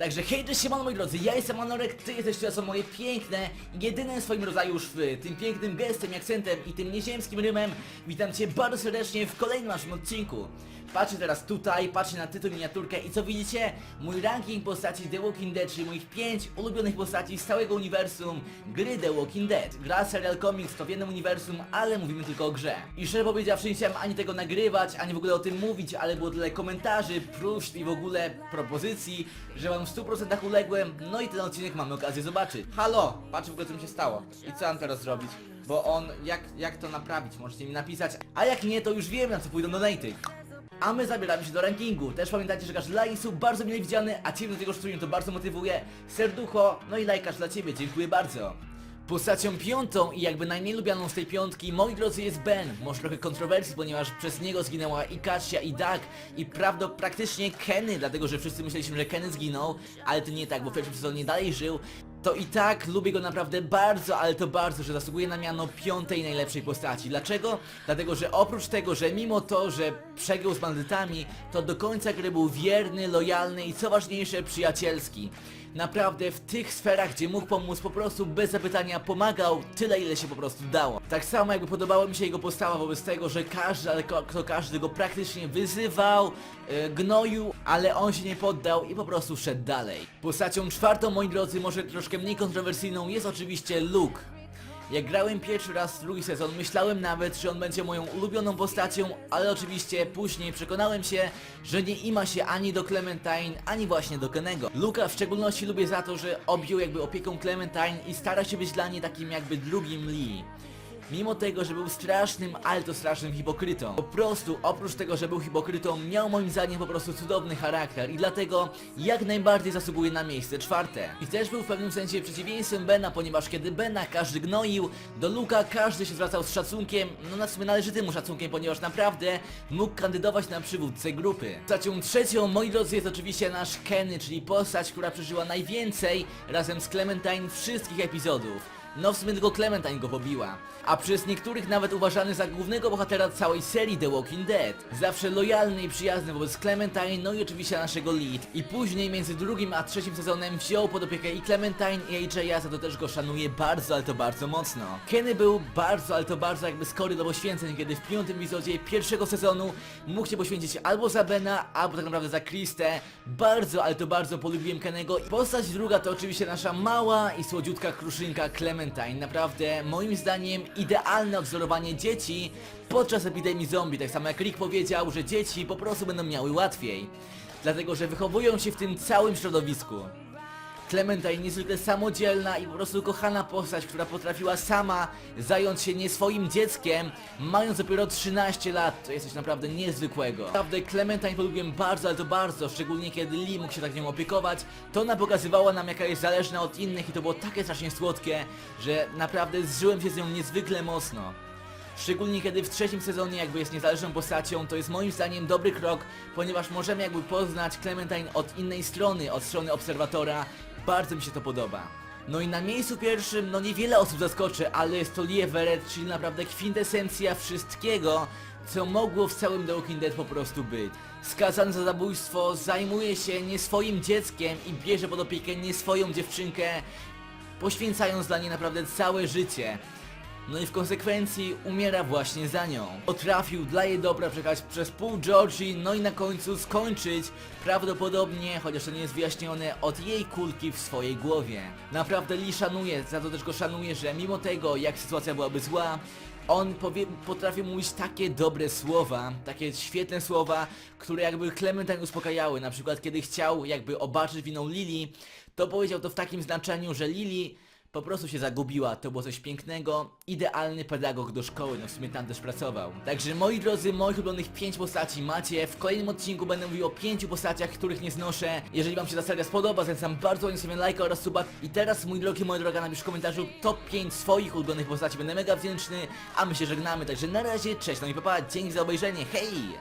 Także hej, cześć, siemano moi drodzy, ja jestem Manorek, ty jesteś to są moje piękne, jedyne w swoim rodzaju szwy, tym pięknym gestem, akcentem i tym nieziemskim rymem. Witam cię bardzo serdecznie w kolejnym naszym odcinku. Patrzę teraz tutaj, patrzę na tytuł, miniaturkę i co widzicie? Mój ranking postaci The Walking Dead, czyli moich 5 ulubionych postaci z całego uniwersum gry The Walking Dead. Gra serial comics to w jednym uniwersum, ale mówimy tylko o grze. I szczerze powiedziawszy nie chciałem ani tego nagrywać, ani w ogóle o tym mówić, ale było tyle komentarzy, próśb i w ogóle propozycji, że wam w 100% uległem, no i ten odcinek mamy okazję zobaczyć. Halo, patrz w ogóle co mi się stało. I co mam teraz zrobić? Bo on, jak, jak to naprawić? Możecie mi napisać, a jak nie, to już wiem na co pójdą donaty. A my zabieramy się do rankingu. Też pamiętajcie, że każdy like są bardzo mile widziany, a ciebie do tego sztucznie to bardzo motywuje. Serducho, no i lajkasz dla ciebie, dziękuję bardzo. Postacią piątą i jakby najmniej lubianą z tej piątki, moi drodzy, jest Ben. Może trochę kontrowersji, ponieważ przez niego zginęła i Kasia, i Doug, i prawdo praktycznie Kenny, dlatego że wszyscy myśleliśmy, że Kenny zginął, ale to nie tak, bo w pierwszym sezonie dalej żył. To i tak lubię go naprawdę bardzo, ale to bardzo, że zasługuje na miano piątej najlepszej postaci. Dlaczego? Dlatego, że oprócz tego, że mimo to, że przegrał z bandytami, to do końca gry był wierny, lojalny i co ważniejsze, przyjacielski. Naprawdę w tych sferach, gdzie mógł pomóc, po prostu bez zapytania pomagał tyle, ile się po prostu dało. Tak samo jakby podobała mi się jego postawa wobec tego, że każdy, ale kto każdy go praktycznie wyzywał, e, gnoił, ale on się nie poddał i po prostu szedł dalej. Postacią czwartą, moi drodzy, może troszkę mniej kontrowersyjną jest oczywiście Luke. Jak grałem pierwszy raz drugi sezon, myślałem nawet, że on będzie moją ulubioną postacią, ale oczywiście później przekonałem się, że nie ima się ani do Clementine, ani właśnie do Kenego. Luka w szczególności lubię za to, że objął jakby opieką Clementine i stara się być dla niej takim jakby drugim Lee. Mimo tego, że był strasznym, ale to strasznym hipokrytą. Po prostu, oprócz tego, że był hipokrytą, miał moim zdaniem po prostu cudowny charakter i dlatego jak najbardziej zasługuje na miejsce czwarte. I też był w pewnym sensie przeciwieństwem Bena, ponieważ kiedy Bena każdy gnoił, do Luka każdy się zwracał z szacunkiem, no na sumie należytym mu szacunkiem, ponieważ naprawdę mógł kandydować na przywódcę grupy. Postacią trzecią, moi drodzy, jest oczywiście nasz Kenny, czyli postać, która przeżyła najwięcej razem z Clementine wszystkich epizodów. No w sumie tylko Clementine go pobiła. A przez niektórych nawet uważany za głównego bohatera całej serii The Walking Dead. Zawsze lojalny i przyjazny wobec Clementine, no i oczywiście naszego lead. I później między drugim a trzecim sezonem wziął pod opiekę i Clementine i AJ'a, za to też go szanuję bardzo, ale to bardzo mocno. Kenny był bardzo, ale to bardzo jakby skory do poświęceń, kiedy w piątym epizodzie pierwszego sezonu mógł się poświęcić albo za Bena, albo tak naprawdę za Kristę. Bardzo, ale to bardzo polubiłem Kennego. Postać druga to oczywiście nasza mała i słodziutka kruszynka Clementine. Naprawdę, moim zdaniem, idealne odwzorowanie dzieci podczas epidemii zombie. Tak samo jak Rick powiedział, że dzieci po prostu będą miały łatwiej. Dlatego, że wychowują się w tym całym środowisku. Clementine niezwykle samodzielna i po prostu kochana postać, która potrafiła sama zająć się nie swoim dzieckiem, mając dopiero 13 lat. To jest coś naprawdę niezwykłego. Naprawdę Clementine polubiłem bardzo, ale to bardzo, szczególnie kiedy Lee mógł się tak nią opiekować. To ona pokazywała nam jaka jest zależna od innych i to było takie strasznie słodkie, że naprawdę zżyłem się z nią niezwykle mocno. Szczególnie kiedy w trzecim sezonie jakby jest niezależną postacią, to jest moim zdaniem dobry krok, ponieważ możemy jakby poznać Clementine od innej strony, od strony obserwatora. Bardzo mi się to podoba. No i na miejscu pierwszym, no niewiele osób zaskoczy, ale jest to Lee Everett, czyli naprawdę kwintesencja wszystkiego, co mogło w całym The Walking Dead po prostu być. Skazany za zabójstwo, zajmuje się nie swoim dzieckiem i bierze pod opiekę nie swoją dziewczynkę, poświęcając dla niej naprawdę całe życie. No i w konsekwencji umiera właśnie za nią. Potrafił dla jej dobra przejechać przez pół Georgii, no i na końcu skończyć prawdopodobnie, chociaż to nie jest wyjaśnione, od jej kulki w swojej głowie. Naprawdę Lee szanuje, za to też go szanuje, że mimo tego jak sytuacja byłaby zła, on powie, potrafił mówić takie dobre słowa, takie świetne słowa, które jakby Clementine uspokajały. Na przykład kiedy chciał jakby obarczyć winą Lili, to powiedział to w takim znaczeniu, że Lili po prostu się zagubiła, to było coś pięknego, idealny pedagog do szkoły, no w sumie tam też pracował. Także moi drodzy, moich ulubionych 5 postaci macie, w kolejnym odcinku będę mówił o 5 postaciach, których nie znoszę. Jeżeli wam się ta seria spodoba, zachęcam bardzo ładnie sobie lajka oraz suba. I teraz mój drogi, moja droga, napisz w komentarzu top 5 swoich ulubionych postaci, będę mega wdzięczny, a my się żegnamy, także na razie, cześć, no i papa, dzięki za obejrzenie, hej!